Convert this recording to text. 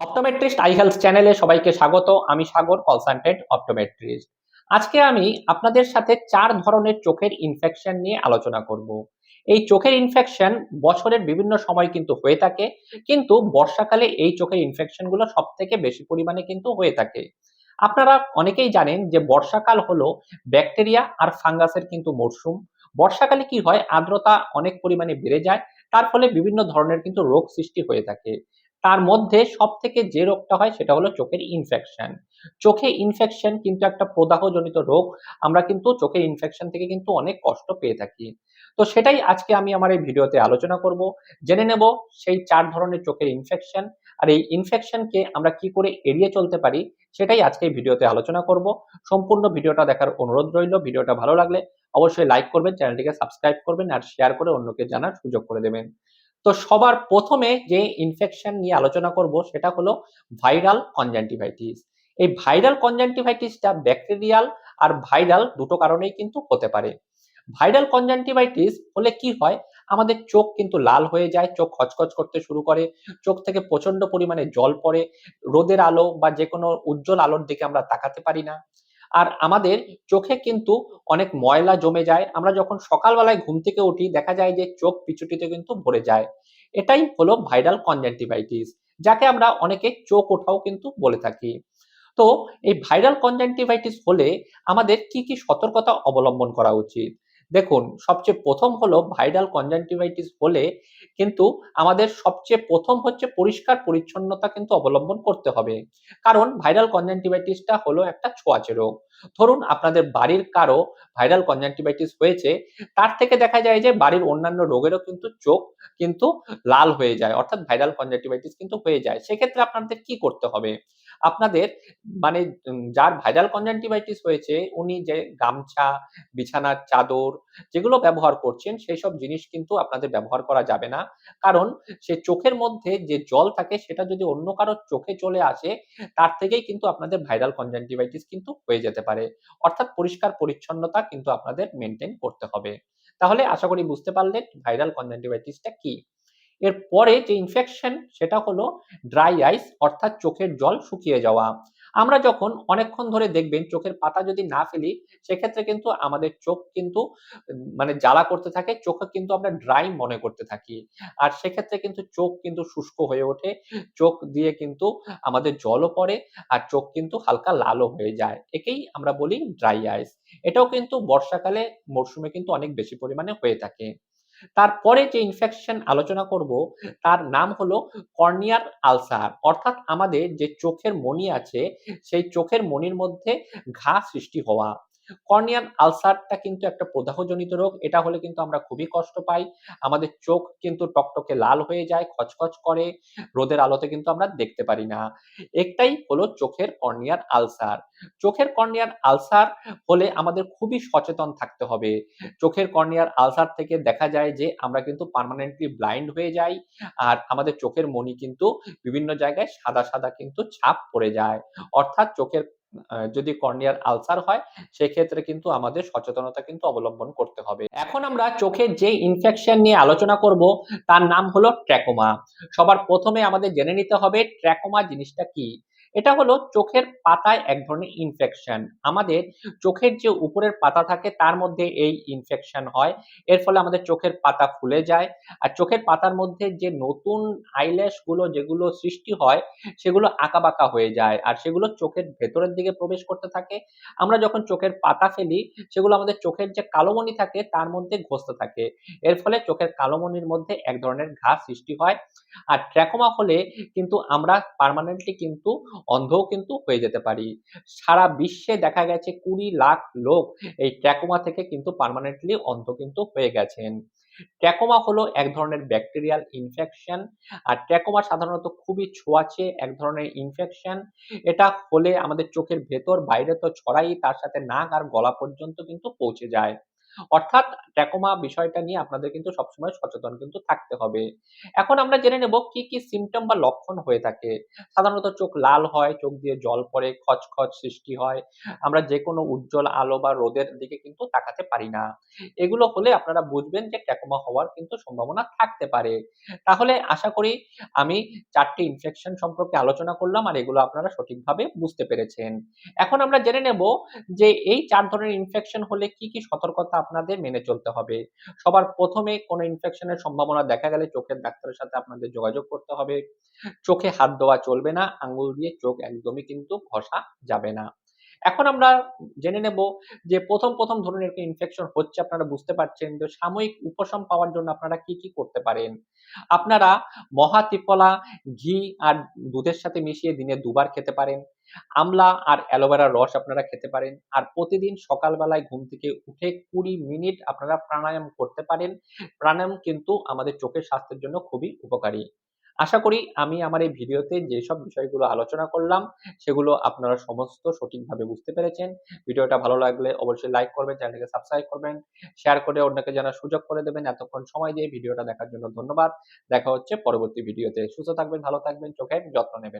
Optometrist I health চ্যানেলে সবাইকে স্বাগত। আমি সাগর কনসালটেন্ট অপটোমেট্রিস্ট আজকে আমি আপনাদের সাথে চার ধরনের চোখের ইনফেকশন নিয়ে আলোচনা করব। এই চোখের ইনফেকশন বছরের বিভিন্ন সময় কিন্তু হয়ে থাকে, কিন্তু বর্ষাকালে এই চোখের ইনফেকশনগুলো সব থেকে বেশি পরিমাণে কিন্তু হয়ে থাকে। আপনারা অনেকেই জানেন যে বর্ষাকাল হলো ব্যাকটেরিয়া আর ফাঙ্গাসের কিন্তু মরশুম বর্ষাকালে কি হয়? আর্দ্রতা অনেক পরিমাণে বেড়ে যায়, তার ফলে বিভিন্ন ধরনের কিন্তু রোগ সৃষ্টি হয়ে থাকে। তার মধ্যে সব থেকে যে রোগটা হয় সেটা হলো চোখের ইনফেকশন চোখে ইনফেকশন কিন্তু একটা প্রদাহজনিত রোগ। আমরা কিন্তু চোখের ইনফেকশন থেকে কিন্তু অনেক কষ্ট পেয়ে থাকি। তো সেটাই আজকে আমি আমার এই ভিডিওতে আলোচনা করব। জেনে নেব সেই চার ধরনের চোখের ইনফেকশন আর এই ইনফেকশনকে আমরা কি করে এড়িয়ে চলতে পারি সেটাই আজকে এই ভিডিওতে আলোচনা করব। সম্পূর্ণ ভিডিওটা দেখার অনুরোধ রইল। ভিডিওটা ভালো লাগলে অবশ্যই লাইক করবেন চ্যানেলটিকে সাবস্ক্রাইব করবেন আর শেয়ার করে অন্যকে জানার সুযোগ করে দেবেন। তো সবার প্রথমে যে ইনফেকশন নিয়ে আলোচনা করব সেটা হলো ভাইরাল কনজাংটিভাইটিস এই ভাইরাল কনজাংটিভাইটিসটা ব্যাকটেরিয়াল আর ভাইরাল দুটো কারণেই কিন্তু হতে পারে। ভাইরাল কনজাংটিভাইটিস হলে কি হয়? আমাদের চোখ কিন্তু লাল হয়ে যায়, চোখ খচখচ করতে শুরু করে, চোখ থেকে প্রচণ্ড পরিমাণে জল পড়ে, রোদের আলো বা যে কোনো উজ্জ্বল আলোর দিকে আমরা তাকাতে পারি না। আর আমাদের চোখে কিন্তু অনেক ময়লা জমে যায়। আমরা যখন সকালবেলায় ঘুম থেকে উঠি, দেখা যায় যে চোখ পিছুটিতে কিন্তু ভরে যায়। এটাই হলো ভাইরাল কনজেন্টিভাইটিস যাকে আমরা অনেকে চোখ ওঠাও কিন্তু বলে থাকি। তো এই ভাইরাল কনজেন্টিভাইটিস হলে আমাদের কি কি সতর্কতা অবলম্বন করা উচিত? দেখুন, সবচেয়ে প্রথম হলো ভাইরাল কনজাংটিভাইটিস হলে কিন্তু আমাদের সবচেয়ে প্রথম হচ্ছে পরিষ্কার পরিচ্ছন্নতা কিন্তু অবলম্বন করতে হবে। কারণ ভাইরাল কনজাংটিভাইটিসটা হলো একটা ছোঁয়াচে রোগ। ধরুন আপনাদের বাড়ির কারও ভাইরাল কনজাংটিভাইটিস হয়েছে, তার থেকে দেখা যায় যে বাড়ির অন্যান্য রোগেরও কিন্তু চোখ কিন্তু লাল হয়ে যায়, অর্থাৎ ভাইরাল কনজাংটিভাইটিস কিন্তু হয়ে যায়। সেক্ষেত্রে আপনাদের কি করতে হবে? আপনাদের মানে যার ভাইরাল কনজাংটিভাইটিস হয়েছে, উনি যে গামছা, বিছানার চাদর যেগুলো ব্যবহার করছেন সেই সব জিনিস কিন্তু আপনাদের ব্যবহার করা যাবে না। কারণ, সে চোখের মধ্যে যে জল থাকে, সেটা যদি অন্য কারোর চোখে চলে আসে, তার থেকেই কিন্তু আপনাদের ভাইরাল কনজাংটিভাইটিস কিন্তু হয়ে যেতে পারে। অর্থাৎ পরিষ্কার পরিচ্ছন্নতা কিন্তু আপনাদের মেনটেন করতে হবে। তাহলে আশা করি বুঝতে পারলেন ভাইরাল কনজাংটিভাইটিসটা কি। এর পরে যে ইনফেকশন সেটা হলো ড্রাই আইস অর্থাৎ চোখের জল শুকিয়ে যাওয়া। আমরা যখন অনেকক্ষণ ধরে দেখবেন চোখের পাতা যদি না ফেলি, সেক্ষেত্রে কিন্তু আমাদের চোখ কিন্তু মানে জ্বালা করতে থাকে, চোখে কিন্তু আমরা ড্রাই মনে করতে থাকি। আর সেক্ষেত্রে কিন্তু চোখ কিন্তু শুষ্ক হয়ে ওঠে, চোখ দিয়ে কিন্তু আমাদের জলও পড়ে, আর চোখ কিন্তু হালকা লালও হয়ে যায়। একেই আমরা বলি ড্রাই আইস এটাও কিন্তু বর্ষাকালে মরশুমে কিন্তু অনেক বেশি পরিমাণে হয়ে থাকে। তারপরে যে ইনফেকশন আলোচনা করব, তার নাম হলো কর্নিয়ার আলসার। অর্থাৎ আমাদের যে চোখের মণি আছে, সেই চোখের মনির মধ্যে ঘা সৃষ্টি হওয়া। কর্নিয়াল আলসারটা কিন্তু একটা প্রদাহজনিত রোগ, এটা হলে কিন্তু আমরা খুবই কষ্ট পাই। আমাদের চোখ কিন্তু টকটকে লাল হয়ে যায়, খচখচ করে, রোদের আলোতে কিন্তু আমরা দেখতে পারি না। একটাই হলো চোখের কর্নিয়ার আলসার। চোখের কর্নিয়ার আলসার হলে আমাদের খুবই সচেতন থাকতে হবে। চোখের কর্নিয়ার আলসার থেকে দেখা যায় যে আমরা কিন্তু পার্মানেন্টলি ব্লাইন্ড হয়ে যাই, আর আমাদের চোখের মনি কিন্তু বিভিন্ন জায়গায় সাদা সাদা কিন্তু ছাপ পড়ে যায়। অর্থাৎ চোখের যদি কর্নিয়ার আলসার হয়, সেক্ষেত্রে কিন্তু আমাদের সচেতনতা কিন্তু অবলম্বন করতে হবে। এখন আমরা চোখের যে ইনফেকশন নিয়ে আলোচনা করব, তার নাম হলো ট্র্যাকোমা। সবার প্রথমে আমাদের জেনে নিতে হবে ট্র্যাকোমা জিনিসটা কি। এটা হলো চোখের পাতায় এক ধরনের ইনফেকশন আমাদের চোখের যে উপরের পাতা থাকে, তার মধ্যে এই ইনফেকশন হয়। এর ফলে আমাদের চোখের পাতা ফুলে যায়। আর চোখের পাতার মধ্যে যে নতুন আইল্যাশগুলো যেগুলো সৃষ্টি হয়, সেগুলো আঁকাবাঁকা হয়ে যায়। আর সেগুলো চোখের ভেতরের দিকে প্রবেশ করতে থাকে। আমরা যখন চোখের পাতা ফেলি, সেগুলো আমাদের চোখের যে কালোমণি থাকে, তার মধ্যে ঘষতে থাকে। এর ফলে চোখের কালোমণির মধ্যে এক ধরনের ঘা সৃষ্টি হয়। আর ট্র্যাকোমা হলে কিন্তু আমরা পার্মানেন্টলি কিন্তু অন্ধও কিন্তু হয়ে যেতে পারি। সারা বিশ্বে দেখা গেছে কুড়ি লাখ লোক এই ট্র্যাকোমা থেকে কিন্তু পার্মানেন্টলি অন্ধ কিন্তু হয়ে গেছেন। ট্র্যাকোমা হলো এক ধরনের ব্যাকটেরিয়াল ইনফেকশন আর ট্র্যাকোমা সাধারণত খুবই ছোঁয়াচে এক ধরনের ইনফেকশন এটা হলে আমাদের চোখের ভেতর, বাইরে তো ছড়াই, তার সাথে নাক আর গলা পর্যন্ত কিন্তু পৌঁছে যায়। অর্থাৎ ট্র্যাকোমা বিষয়টা নিয়ে আপনাদের কিন্তু সবসময় সচেতন কিন্তু থাকতে হবে। এখন আমরা জেনে নেব কি, কি সিম্পটম বা লক্ষণ হয়ে থাকে। সাধারণত চোখ লাল হয়, চোখ দিয়ে জল পড়ে, খচখচ সৃষ্টি হয়। আমরা যেকোনো উজ্জ্বল আলো বা রোদের দিকে কিন্তু তাকাতে পারি না। এগুলো হলে আপনারা বুঝবেন যে ট্র্যাকোমা হওয়ার কিন্তু সম্ভাবনা থাকতে পারে। তাহলে আশা করি আমি ৪ টি ইনফেকশন সম্পর্কে আলোচনা করলাম আর এগুলো আপনারা সঠিকভাবে বুঝতে পেরেছেন। এখন আমরা জেনে নেব যে এই চার ধরনের ইনফেকশন হলে কি, কি সতর্কতা আপনাদের মেনে চলতে হবে। সবার প্রথমে কোনো ইনফেকশনের সম্ভাবনা দেখা গেলে চোখের ডাক্তারের সাথে আপনাদের যোগাযোগ করতে হবে। চোখে হাত দেওয়া চলবে না, আঙ্গুল দিয়ে চোখ একদমই কিন্তু ঘষা যাবে না। এখন আমরা জেনে নেব যে ১ম, ১ম ধরুন এরকম ইনফেকশন হচ্ছে আপনারা বুঝতে পারছেন তো সাময়িক উপশম পাওয়ার জন্য আপনারা কি, কি করতে পারেন? আপনারা মহা ত্রিফলা, ঘি আর দুধের সাথে মিশিয়ে দিনে দুবার খেতে পারেন। আমলা আর অ্যালোভেরার রস আপনারা খেতে পারেন। আর প্রতিদিন সকাল বেলায় ঘুম থেকে উঠে ২০ মিনিট আপনারা প্রাণায়াম করতে পারেন। প্রাণায়াম কিন্তু আমাদের চোখের স্বাস্থ্যের জন্য খুবই উপকারী। আশা করি আমি আমার এই ভিডিওতে যেসব বিষয়গুলো আলোচনা করলাম সেগুলো আপনারা সমস্ত সঠিকভাবে বুঝতে পেরেছেন। ভিডিওটা ভালো লাগলে অবশ্যই লাইক করবেন, চ্যানেলটাকে সাবস্ক্রাইব করবেন, শেয়ার করে অন্যকে জানার সুযোগ করে দেবেন। এতক্ষণ সময় দিয়ে ভিডিওটা দেখার জন্য ধন্যবাদ। দেখা হচ্ছে পরবর্তী ভিডিওতে। সুস্থ থাকবেন, ভালো থাকবেন, চোখের যত্ন নেবেন।